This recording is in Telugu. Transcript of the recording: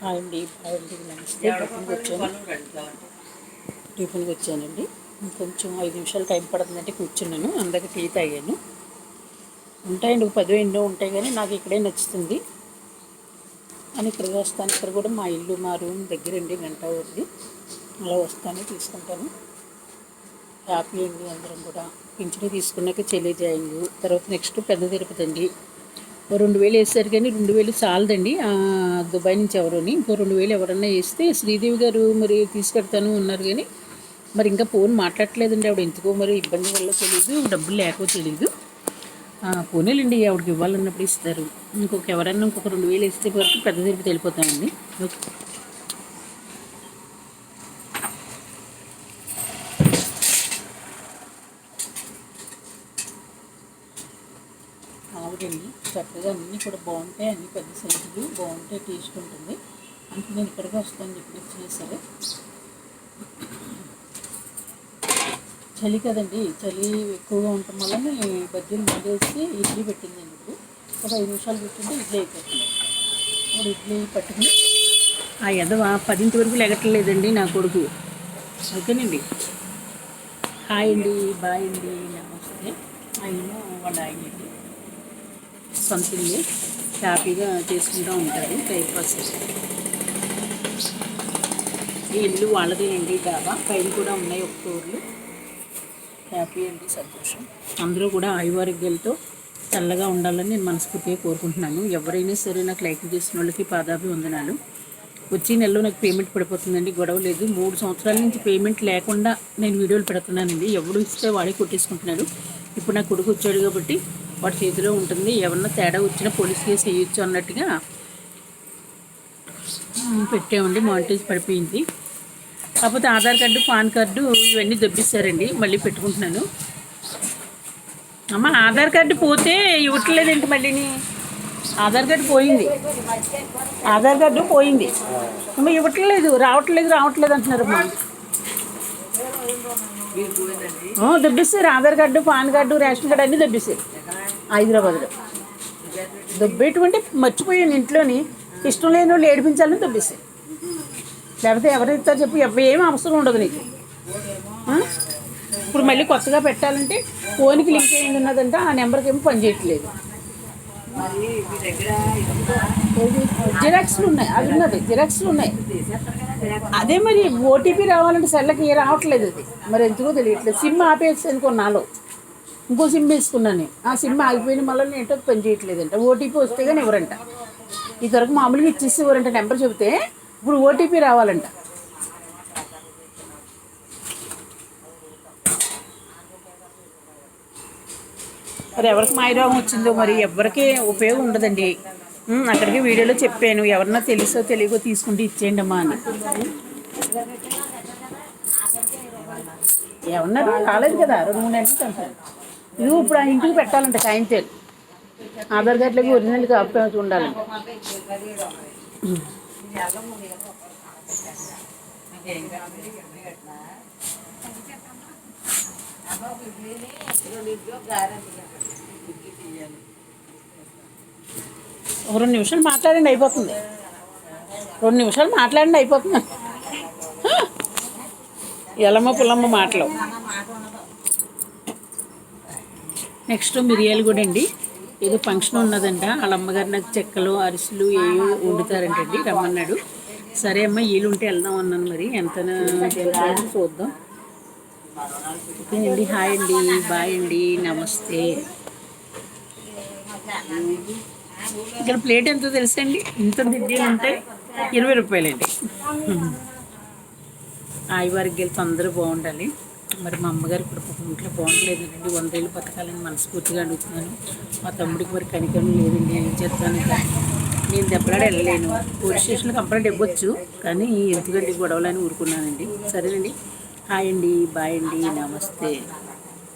హాయ్ అండి అండి నమస్తే టిఫిన్కి వచ్చాను. టిఫిన్కి వచ్చానండి. కొంచెం ఐదు నిమిషాలు టైం పడుతుందంటే కూర్చున్నాను. అందరికి టీ తాగాను. ఉంటాయండి పదో ఎన్నో ఉంటాయి కానీ నాకు ఇక్కడే నచ్చుతుంది. అని ఇక్కడికి వస్తాను. ఇక్కడ కూడా మా ఇల్లు మా రూమ్ దగ్గరండి గంట ఊరిది అలా వస్తాను తీసుకుంటాను. హ్యాపీ అండి అందరం కూడా. పింఛను తీసుకున్నాక చెల్లి జాయింగ్ తర్వాత నెక్స్ట్ పెద్ద తిరుపతి అండి. రెండు వేలు వేస్తారు కానీ రెండు వేలు చాలదండి. దుబాయ్ నుంచి ఎవరోని ఇంకో రెండు వేలు ఎవరన్నా వేస్తే శ్రీదేవి గారు మరి తీసుకెడతాను ఉన్నారు కానీ మరి ఇంకా ఫోన్ మాట్లాడలేదండి ఆవిడ. ఎందుకో మరి ఇబ్బంది వల్ల తెలియదు డబ్బులు లేకో తెలియదు ఆ, పోనీలండి ఆవిడకి ఇవ్వాలన్నప్పుడు ఇస్తారు. ఇంకొక ఎవరన్నా ఇంకొక రెండు వేలు వేస్తే వరకు పెద్ద తిరుపతి వెళ్ళిపోతామండి ఓకే. ఆవిడండి చక్కగా అన్నీ కూడా బాగుంటాయి. అన్నీ పెద్ద సైజులు బాగుంటాయి టేస్ట్ ఉంటుంది. అంటే నేను ఇక్కడికి వస్తాను. ఇప్పుడు వచ్చినా సరే చలి కదండి. చలి ఎక్కువగా ఉండటం వల్ల బజ్జీలు మండేసి ఇడ్లీ పెట్టిందండి ఇప్పుడు. ఒక ఐదు నిమిషాలు పెట్టింది ఇడ్లీ అయిపోతుంది. ఇప్పుడు ఇడ్లీ పట్టుకుని ఆ ఎదవ పదింటి వరకు లెగట్లేదండి నా కొడుకు. ఓకేనండి. హాయ్ అండి బాయ్ అండి నమస్తే. ఆయన వాళ్ళ ఆయన అండి సొంత హ్యాపీగా చేసుకుంటూ ఉంటారు బ్రేక్ఫాస్ట్ ఈ ఇల్లు వాళ్ళదే అండి డాబా పైన కూడా ఉన్నాయి ఒక ఫ్లోర్లు. హ్యాపీ అండి సంతోషం. అందరూ కూడా ఆయువారోగ్యాలతో చల్లగా ఉండాలని నేను మనస్ఫూర్తిగా కోరుకుంటున్నాను. ఎవరైనా సరే నాకు లైక్ చేసిన వాళ్ళకి పాదాభి వందనాలు వచ్చే నెలలో నాకు పేమెంట్ పడిపోతుందండి గొడవ లేదు. మూడు సంవత్సరాల నుంచి పేమెంట్ లేకుండా నేను వీడియోలు పెడుతున్నానండి. ఎవడు ఇస్తే వాడే కొట్టేసుకుంటున్నాడు ఇప్పుడు నా కొడుకు వచ్చాడు కాబట్టి వాడి చేతిలో ఉంటుంది. ఎవరన్నా తేడా వచ్చినా పోలీస్ కేసు వేయొచ్చు అన్నట్టుగా పెట్టామండి. మానిటైజ్ పడిపోయింది. కాకపోతే ఆధార్ కార్డు పాన్ కార్డు ఇవన్నీ దొబ్బిస్తారండి. మళ్ళీ పెట్టుకుంటున్నాను. అమ్మ ఆధార్ కార్డు పోతే ఇవ్వట్లేదేంటి మళ్ళీని? ఆధార్ కార్డు పోయింది. ఆధార్ కార్డు పోయింది. అమ్మ ఇవ్వట్లేదు. రావట్లేదు రావట్లేదు అంటున్నారు అమ్మా దొబ్బిస్తారు. Aadhaar card PAN card ration card అన్నీ దొబ్బిస్తారు. హైదరాబాద్లో. దొబ్బేటువంటి మర్చిపోయాను ఇంట్లోని. ఇష్టం లేని వాళ్ళు ఏడిపించాలని దొబ్బిస్తారు లేకపోతే ఎవరు చెప్పు ఏం అవసరం ఉండదు నీకు. ఇప్పుడు మళ్ళీ కొత్తగా పెట్టాలంటే ఫోన్కి లింక్ అయ్యింది ఉన్నదంటే ఆ నెంబర్కి ఏమో పనిచేయట్లేదు జిరాక్స్లు ఉన్నాయి అది ఉన్నది జిరాక్స్లు ఉన్నాయి. అదే మరి ఓటీపీ రావాలంటే సెల్లకి రావట్లేదు అది. మరి ఎందుకో తెలియట్లేదు. సిమ్ ఆపేసి అనుకో నాలో. ఇంకో సిమ్ వేసుకున్నాను. నేను. ఆ సిమ్ ఆగిపోయిన మళ్ళీ ఏంటో పని చేయట్లేదంట. ఓటీపీ వస్తే కానీ ఎవరంట? ఇంతవరకు మామూలుగా ఇచ్చేసి ఎవరంట నెంబర్ చెబితే ఇప్పుడు ఓటీపీ రావాలంట. మరి ఎవరికి మాయరోగం వచ్చిందో మరి ఎవరికి ఉపయోగం ఉండదండి. అక్కడికి వీడియోలో చెప్పాను ఎవరన్నా తెలుసో తెలియకో తీసుకుంటే ఇచ్చేయండి అమ్మా అని. ఏమన్నారు? కాలేదు కదా రెండు మూడు నెలలు ఇది ఇప్పుడు ఆ ఇంటికి పెట్టాలంట సాయంత్రం. ఆధార్ కార్డులకి ఒరిజినల్ కాపీ ఉండాలంట. రెండు నిమిషాలు మాట్లాడండి అయిపోతుంది. రెండు నిమిషాలు మాట్లాడండి అయిపోతుంది. ఎలమ్మ పుల్లమ్మ మాటలు. నెక్స్ట్ మిరియాలు కూడా అండి. ఏదో ఫంక్షన్ ఉన్నదంట. వాళ్ళ అమ్మగారు నాకు చెక్కలు అరిసెలు ఏవో వండుతారంటండి రమ్మన్నాడు. సరే అమ్మ వీళ్ళు ఉంటే వెళ్దాం అన్నాను మరి. ఎంత చూద్దాం. ఓకేనండి హాయ్ అండి బాయ్ అండి నమస్తే. ఇక్కడ ప్లేట్ ఎంతో తెలుసా అండి? ఇంత దిడ్డీలు ఉంటాయి ఇరవై రూపాయలండి. ఆయువారికి అందరూ బాగుండాలి. మరి మా అమ్మగారు ఇప్పుడు పాపం ఇంట్లో బాగుండలేదండి. వందేళ్ళు బతకాలని మనస్ఫూర్తిగా అడుగుతున్నాను. మా తమ్ముడికి మరి కనికరం లేదండి. ఏం చేస్తాను నేను దెబ్బలాడ వెళ్ళలేను. పోలీస్ స్టేషన్లో కంప్లైంట్ ఇవ్వచ్చు కానీ ఎందుకంటే గొడవలని ఊరుకున్నానండి. సరేనండి. హాయ్ అండి. బాయ్ అండి. నమస్తే.